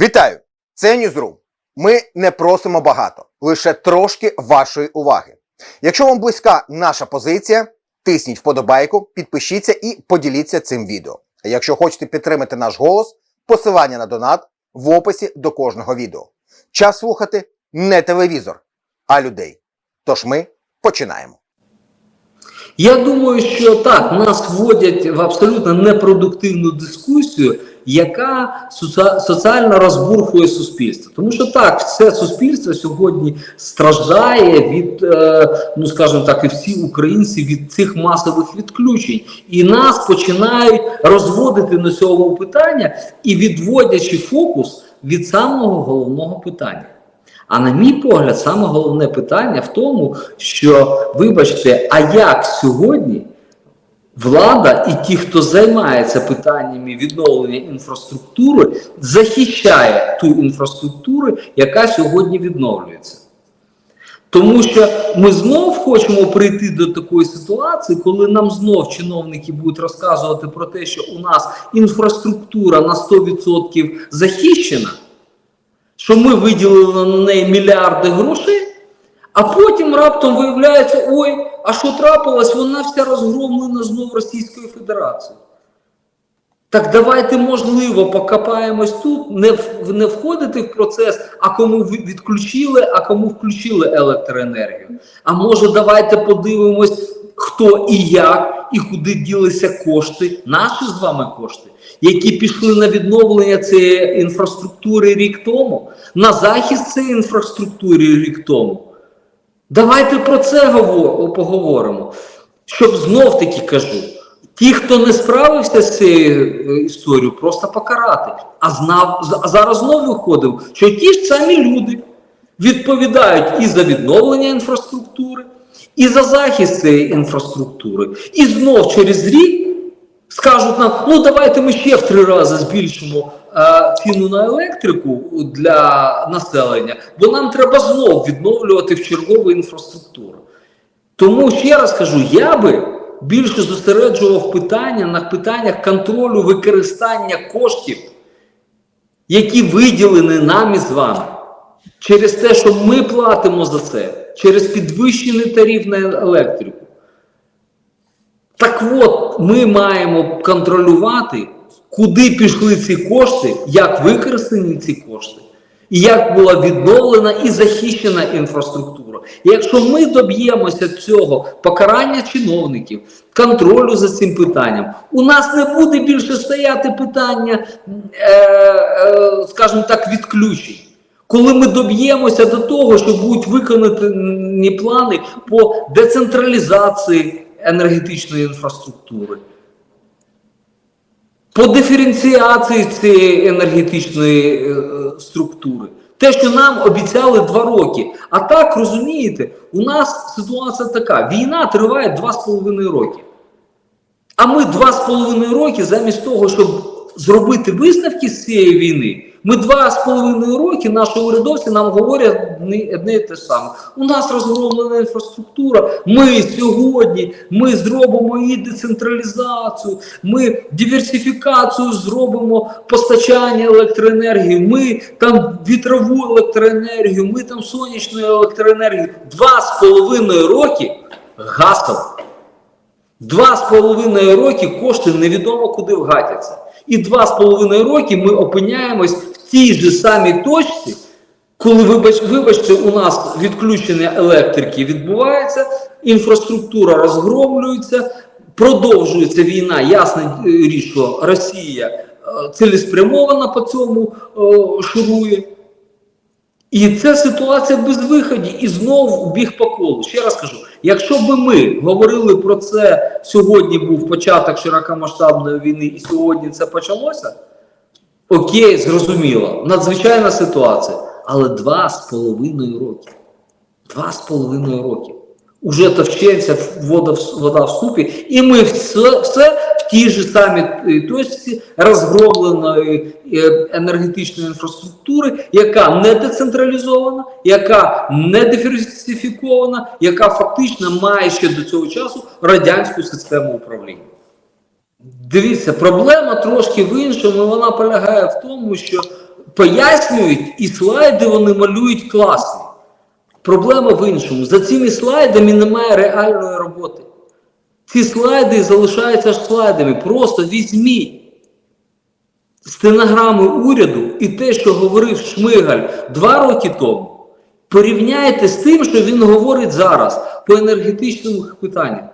Вітаю! Це Ньюзрум. Ми не просимо багато, лише трошки вашої уваги. Якщо вам близька наша позиція, тисніть вподобайку, підпишіться і поділіться цим відео. А якщо хочете підтримати наш голос, посилання на донат в описі до кожного відео. Час слухати не телевізор, а людей. Тож ми починаємо. Я думаю, що так, нас вводять в абсолютно непродуктивну дискусію, яка соціально розбурхує суспільство. Тому що так, все суспільство сьогодні страждає від, е, ну скажімо так, і всі українці від цих масових відключень. І нас починають розводити на цьому питання і відводячи фокус від самого головного питання. А на мій погляд, саме головне питання в тому, що, вибачте, а як сьогодні влада і ті, хто займається питаннями відновлення інфраструктури, захищає ту інфраструктуру, яка сьогодні відновлюється? Тому що ми знов хочемо прийти до такої ситуації, коли нам знов чиновники будуть розказувати про те, що у нас інфраструктура на 100% захищена що ми виділили на неї мільярди грошей, а потім раптом виявляється, ой, а що трапилось, вона вся розгромлена знов Російською Федерацією. Так давайте, можливо, покопаємось тут, не, в- не входити в процес, а кому відключили, а кому включили електроенергію. А може, давайте подивимось, хто і як, і куди ділися кошти, наші з вами кошти, які пішли на відновлення цієї інфраструктури рік тому, на захист цієї інфраструктури рік тому. Давайте про це поговоримо. Щоб знов таки кажу, ті, хто не справився з цією е, історією, просто покарати. А знав а зараз знову виходив, що ті ж самі люди відповідають і за відновлення інфраструктури, і за захист цієї інфраструктури. І знов через рік скажуть нам: ну давайте ми ще в три рази збільшимо е, ціну на електрику для населення, бо нам треба знов відновлювати в чергову інфраструктуру. Тому ще раз кажу, я би більше зосереджував питання на питаннях контролю використання коштів, які виділені нами з вами, через те, що ми платимо за це, через підвищений тариф на електрику. Так от, ми маємо контролювати, куди пішли ці кошти, як використані ці кошти, і як була відновлена і захищена інфраструктура. І якщо ми доб'ємося цього покарання чиновників, контролю за цим питанням, у нас не буде більше стояти питання, е, е, скажімо так, відключень. Коли ми доб'ємося до того, що будуть виконані плани по децентралізації енергетичної інфраструктури, по диференціації цієї енергетичної е, структури. Те, що нам обіцяли два роки. А так розумієте, у нас ситуація така: війна триває два з половиною роки. А ми два з половиною роки, замість того, щоб зробити висновки з цієї війни, ми два з половиною роки наші урядовці нам говорять одне, і те саме. У нас розгромлена інфраструктура. Ми сьогодні ми зробимо її децентралізацію, ми диверсифікацію зробимо постачання електроенергії. Ми там вітрову електроенергію, ми там сонячну електроенергію. Два з половиною роки гасом. Два з половиною роки кошти невідомо куди вгатяться. І два з половиною роки ми опиняємось в тій же самій точці, коли, вибач, вибачте, у нас відключення електрики відбувається, інфраструктура розгромлюється, продовжується війна. Ясна річ, що Росія е, цілеспрямована по цьому е, шурує. І ця ситуація без виходів і знову біг по колу. Ще раз кажу: якщо би ми говорили про це сьогодні, був початок широкомасштабної війни, і сьогодні це почалося, окей, зрозуміло, надзвичайна ситуація. Але два з половиною роки. Два з половиною роки. Уже товчеться вода, вода в ступі, і ми все, все в тій же самій е, точці розгромленої е, енергетичної інфраструктури, яка не децентралізована, яка не диверсифікована, яка фактично має ще до цього часу радянську систему управління. Дивіться, проблема трошки в іншому. Вона полягає в тому, що пояснюють, і слайди вони малюють класні. Проблема в іншому. За цими слайдами немає реальної роботи. Ці слайди залишаються ж слайдами. Просто візьміть стенограми уряду і те, що говорив Шмигаль два роки тому, порівняйте з тим, що він говорить зараз по енергетичному питаннях.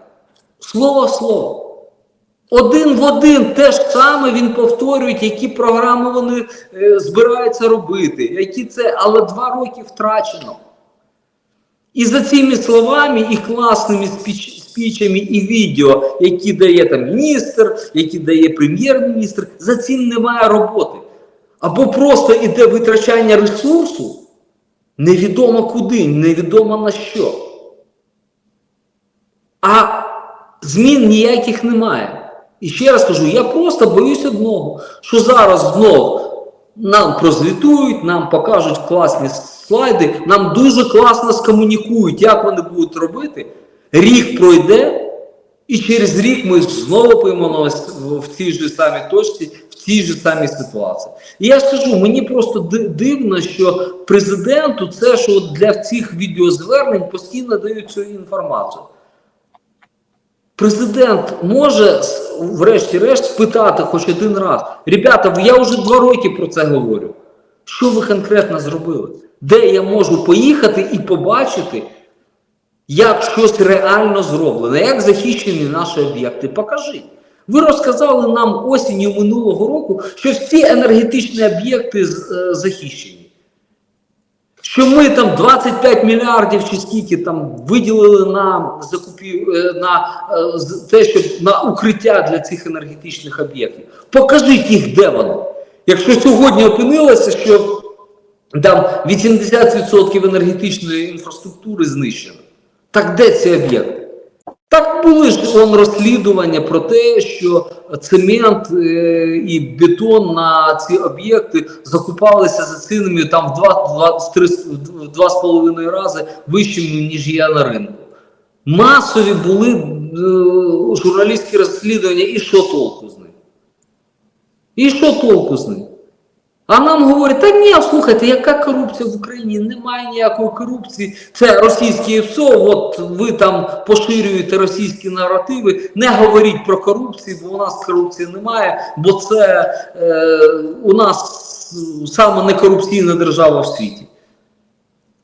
Слово в слово. Один в один те ж саме він повторює, які програми вони е, збираються робити, які це, але два роки втрачено. І за цими словами і класними спіч, спічами і відео, які дає там міністр, які дає прем'єр-міністр, за цим немає роботи. Або просто іде витрачання ресурсу, невідомо куди, невідомо на що. А змін ніяких немає. І ще раз кажу, я просто боюсь одного, що зараз знов нам прозвітують, нам покажуть класні слайди, нам дуже класно скомунікують, як вони будуть робити. Рік пройде, і через рік ми знову опинимося в цій же самій точці, в цій же самій ситуації. І я ж кажу, мені просто дивно, що президенту це, що для цих відеозвернень постійно дають цю інформацію. Президент може, врешті-решт, спитати хоч один раз: ребята, я вже два роки про це говорю. Що ви конкретно зробили? Де я можу поїхати і побачити, як щось реально зроблено, як захищені наші об'єкти? Покажіть. Ви розказали нам осінню минулого року, що всі енергетичні об'єкти е, захищені. Що ми там 25 мільярдів чи скільки там виділили на закупів е, на е, те, щоб на укриття для цих енергетичних об'єктів. Покажіть їх, де вони. Якщо сьогодні опинилося, що там 80% енергетичної інфраструктури знищено, так де ці об'єкти? Так були ж он розслідування про те, що цемент е, і бетон на ці об'єкти закупалися за цінами там в два, два, в три, с- в два з половиною рази вищими, ніж є на ринку. Масові були е, журналістські розслідування, і що толку з них? І що толку з них? А нам говорять, та ні, слухайте, яка корупція в Україні? Немає ніякої корупції. Це російське ПСО, от ви там поширюєте російські наративи. Не говоріть про корупцію, бо у нас корупції немає, бо це е, у нас саме некорупційна держава в світі.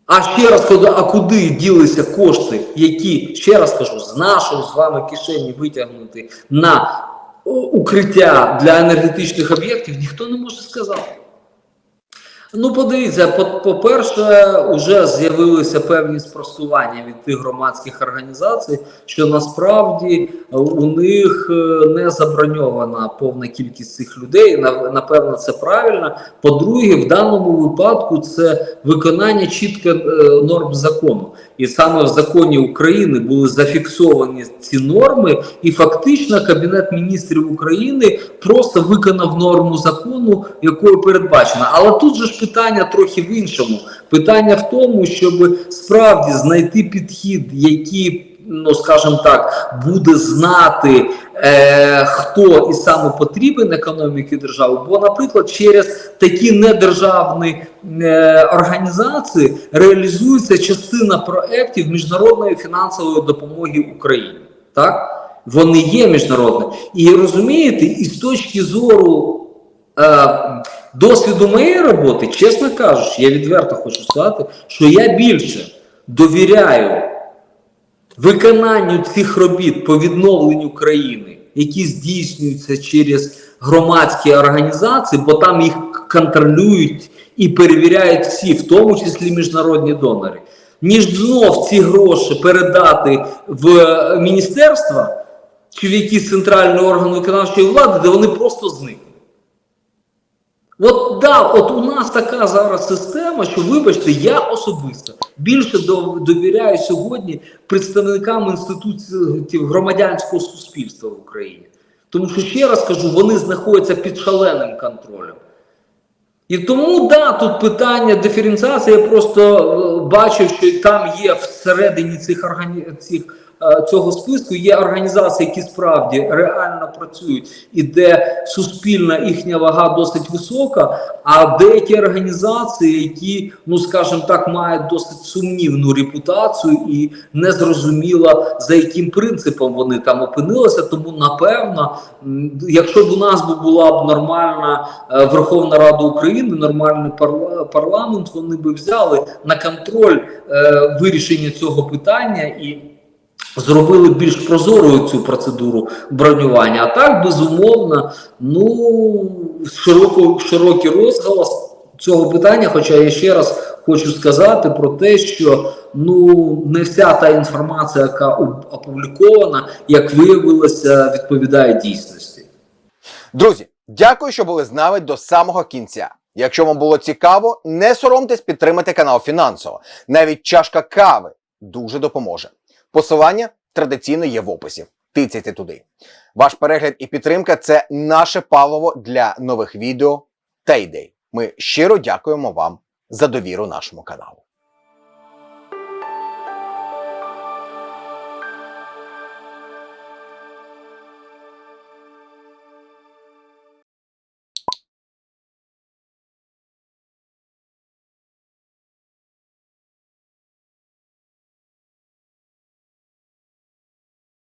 А ще раз кажу, а куди ділися кошти, які, ще раз кажу, з нашої з вами кишені витягнути на укриття для енергетичних об'єктів, ніхто не може сказати. Ну, подивіться, по- по-перше, вже з'явилися певні спростування від тих громадських організацій, що насправді у них е, не заброньована повна кількість цих людей. Напевно, це правильно. По-друге, в даному випадку це виконання чітко е, норм закону. І саме в законі України були зафіксовані ці норми, і фактично Кабінет міністрів України просто виконав норму закону, якою передбачено. Але тут же ж питання трохи в іншому. Питання в тому, щоб справді знайти підхід, який. Ну, скажімо так, буде знати, е, хто і саме потрібен економіки держави. Бо, наприклад, через такі недержавні е, організації реалізується частина проєктів міжнародної фінансової допомоги Україні. Так? Вони є міжнародні. І розумієте, і з точки зору досвіду моєї роботи, чесно кажучи, я відверто хочу сказати, що я більше довіряю виконанню цих робіт по відновленню країни, які здійснюються через громадські організації, бо там їх контролюють і перевіряють всі, в тому числі міжнародні донори, ніж знов ці гроші передати в е, міністерства чи в якісь центральні органи виконавчої влади, де вони просто зникнуть. От да, от у нас така зараз система, що вибачте, я особисто більше довіряю сьогодні представникам інститутів громадянського суспільства в Україні. Тому що ще раз кажу, вони знаходяться під шаленим контролем. І тому да, тут питання диференціації. Я просто е, бачив, що там є всередині цих органі... цих е, цього списку є організації, які справді реально працюють, і де суспільна їхня вага досить висока. А деякі організації, які, ну скажімо так, мають досить сумнівну репутацію і не зрозуміло за яким принципом вони там опинилися. Тому напевно, якщо б у нас була б нормальна е, Верховна Рада України, нормальний парламент, вони би взяли на контроль е, вирішення цього питання і. Зробили більш прозорою цю процедуру бронювання. А так, безумовно, ну широко, широкий розголос цього питання. Хоча я ще раз хочу сказати про те, що ну не вся та інформація, яка опублікована, як виявилося, відповідає дійсності. Друзі, дякую, що були з нами до самого кінця. Якщо вам було цікаво, не соромтесь підтримати канал фінансово. Навіть чашка кави дуже допоможе. Посилання традиційно є в описі. Тицяйте туди. Ваш перегляд і підтримка це наше паливо для нових відео та ідей. Ми щиро дякуємо вам за довіру нашому каналу.